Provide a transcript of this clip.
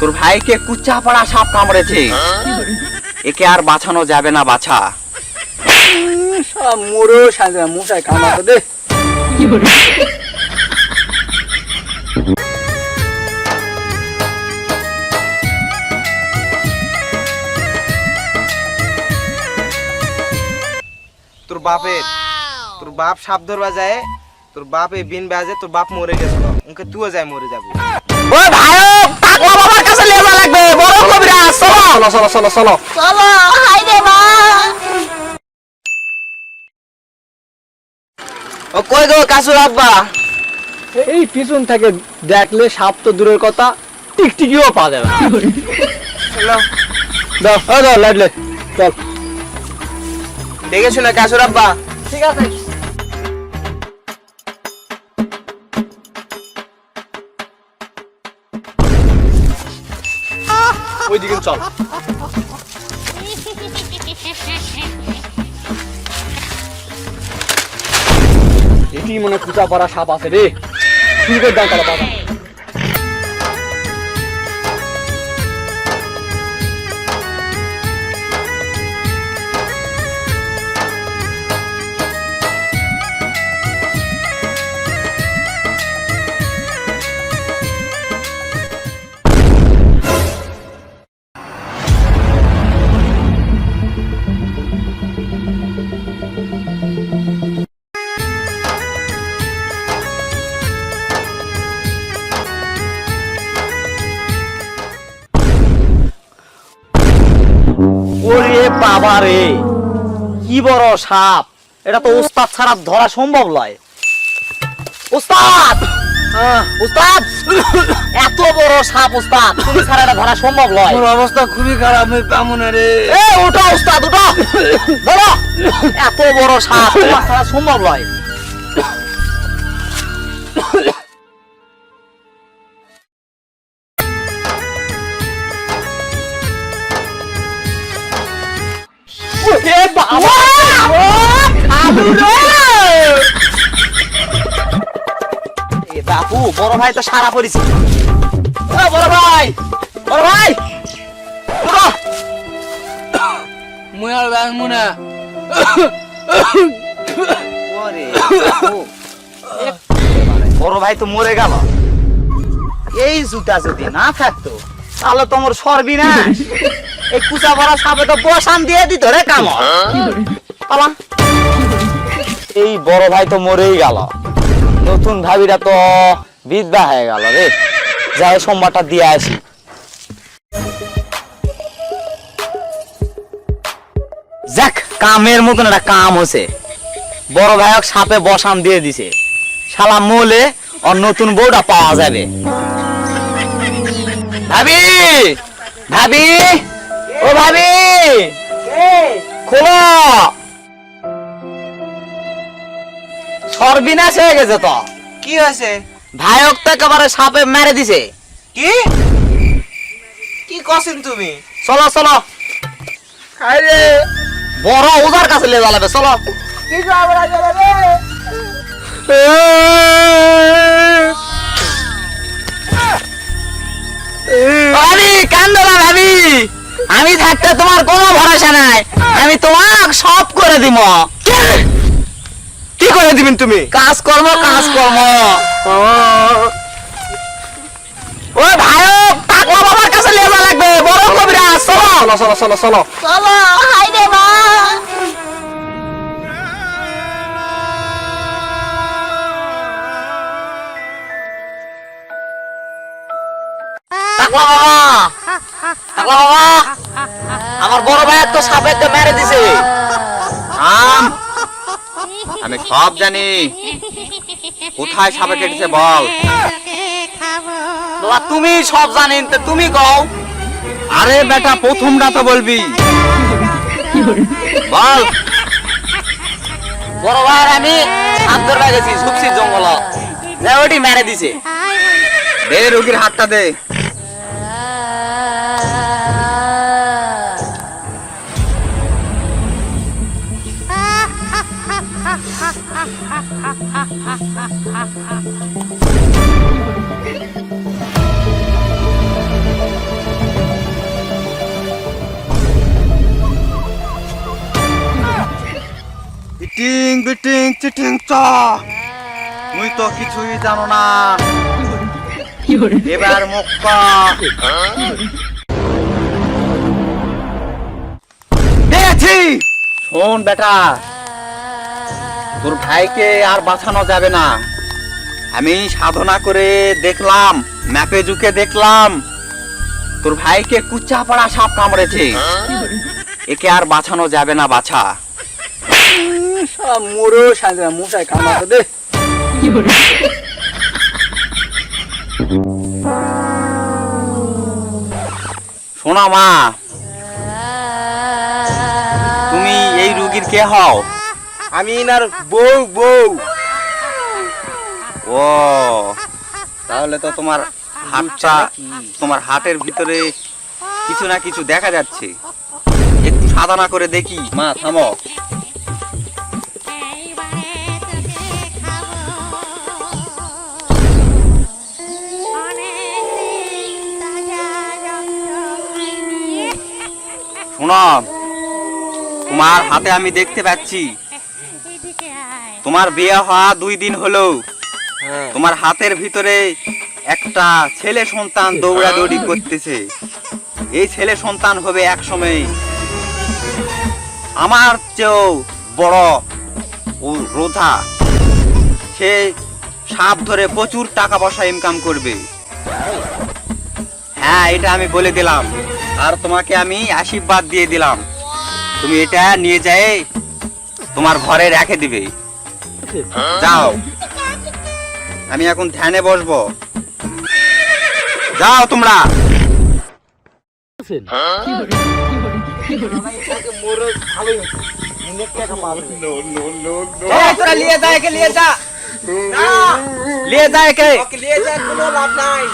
তোর ভাইকে কুচ্চা পড়া সাপ কামড়েছে। একে আর বাঁচানো যাবে না বাছা। মশাই দে। তোর বাপের তোর বাপ সাপ ধরবা যায় তোর বাপে বিন বাজে তোর বাপ মরে গেছিল। ওকে তুইও যায় মরে যাবি। ভাই টাকলা বাবার কাছে নিয়ে যাওয়া লাগবে বড় কবিরাজ চলো চলো চলো চলো। চলো চলো হাই রে মা। ও কই গো কাসুর আব্বা? এই পিছন থেকে দেখলে সাপ তো দূরের কথা টিকটিকিও পা যাবে না। চলো। দাও ও দাও লাইট লাইট চল। দেখে শুনে কাসুর আব্বা? ঠিক আছে। ওইদিকে চল। এটি মনে কুচা পড়া সাপ আছে রে। শুরু করে তাহলে বাবা ওরে বাবা রে। কি বড় সাপ। এটা তো উস্তাদ ছাড়া ধরা সম্ভব নয়। ওস্তাদ! উস্তাদ এত বড় সাপ উস্তাদ তুমি ছাড়া এটা ধরা সম্ভব নয়। অবস্থা খুবই খারাপ আমি পাবো না রে। এ ওটা উস্তাদ ওটা ধরো। এত বড় সাপ তোমার ছাড়া সম্ভব নয়। বাপু বড় ভাই তো সারা পড়েছে। বড় ভাই বড় ভাই মুই আর ব্যাংমু না। ওরে বাপু। বড় ভাই তো মরে গেল। এই জুতা যদি না থাকতো তাহলে তোমার সরবি না এই কুচা ভরা সাপে তো বসান দিয়ে দিত রে কাম পালাম। এই বড় ভাই তো মরেই গেল। নতুন ভাবিরা তো বিদ্যা হয়ে গেল রে। যাই সোমবারটা দিয়ে আসি। যাক কামের মতন একটা কাম হচ্ছে বড় ভাইক সাপে বসান দিয়ে দিছে। শালা মোলে আর নতুন বউটা পাওয়া যাবে। ভাবি! ভাবি! ও ভাবি! খোলো! সর্বিনাশ হয়ে গেছে তো। কি হয়েছে? ভাইক তো একেবারে সাপে মেরে দিছে। কি? কি করছেন তুমি? চলো চলো। বড় ওজার কাছে লে জ্বালাবে চলো। ভাবি কান্দো না ভাবি আমি থাকতে তোমার কোনো ভরসা নাই। আমি তোমার সব করে দিব কি করে দিবেন তুমি? কাজ কর্ম কাজ কর্ম ওই ভাইক টাকলা বাবার কাছে লে যাওয়া লাগবে বড় কবিরাজ চলো। চলো চলো চলো চলো। চলো হাই রে মা। আমার বড় ভাই তো সাপে তো মেরে দিছে। আম আমি সব জানি। কোথায় সাপে কেটেছে বল। বাবা তুমি সব জানেন তো তুমি কও। আরে বেটা প্রথমটা তো বলবি। বল। আর আমি সাপ ধরবা গেছি সুপসি জঙ্গল ওটি মেরে দিছে। দে রুগীর হাতটা দে। বিটিং চিটিং, চ। মুই তো কিছুই জানো না। এবার মক্কা পেয়েছি! শোন বেটা, তোর ভাইকে আর বাঁচানো যাবে না। আমি সাধনা করে দেখলাম, ম্যাপে ঝুঁকে দেখলাম। তোর ভাইকে কুচা পড়া সাপ কামড়েছে একে আর বাঁচানো যাবে না, বাছা। সব শান্তি না মশাই কামাতে দে। শোনা মা তুমি এই রুগীর কে হও? আমি ইনার বউ বউ। ও তাহলে তো তোমার হাতটা তোমার হাটের ভিতরে কিছু না কিছু দেখা যাচ্ছে। একটু সাধনা করে দেখি। মা থামো। শোনো তোমার হাতে আমি দেখতে পাচ্ছি। তোমার বিয়ে হওয়া দুই দিন হলো। হ্যাঁ। তোমার হাতের ভিতরে একটা ছেলে সন্তান দৌড়াদৌড়ি করতেছে। এই ছেলে সন্তান হবে এক সময় আমার চেয়েও বড় ও রোধা সে সাপ ধরে প্রচুর টাকা পয়সা ইনকাম করবে। হ্যাঁ এটা আমি বলে দিলাম। আর তোমাকে আমি আশীর্বাদ দিয়ে দিলাম। তুমি এটা নিয়ে যায় তোমার ঘরে রেখে দিবে। যাও। আমি এখন ধ্যানে বসবো। যাও তোমরা। এই, যা একে যা। লিয়ে যা। নিয়ে যাওয়ার কোনো লাভ নাই।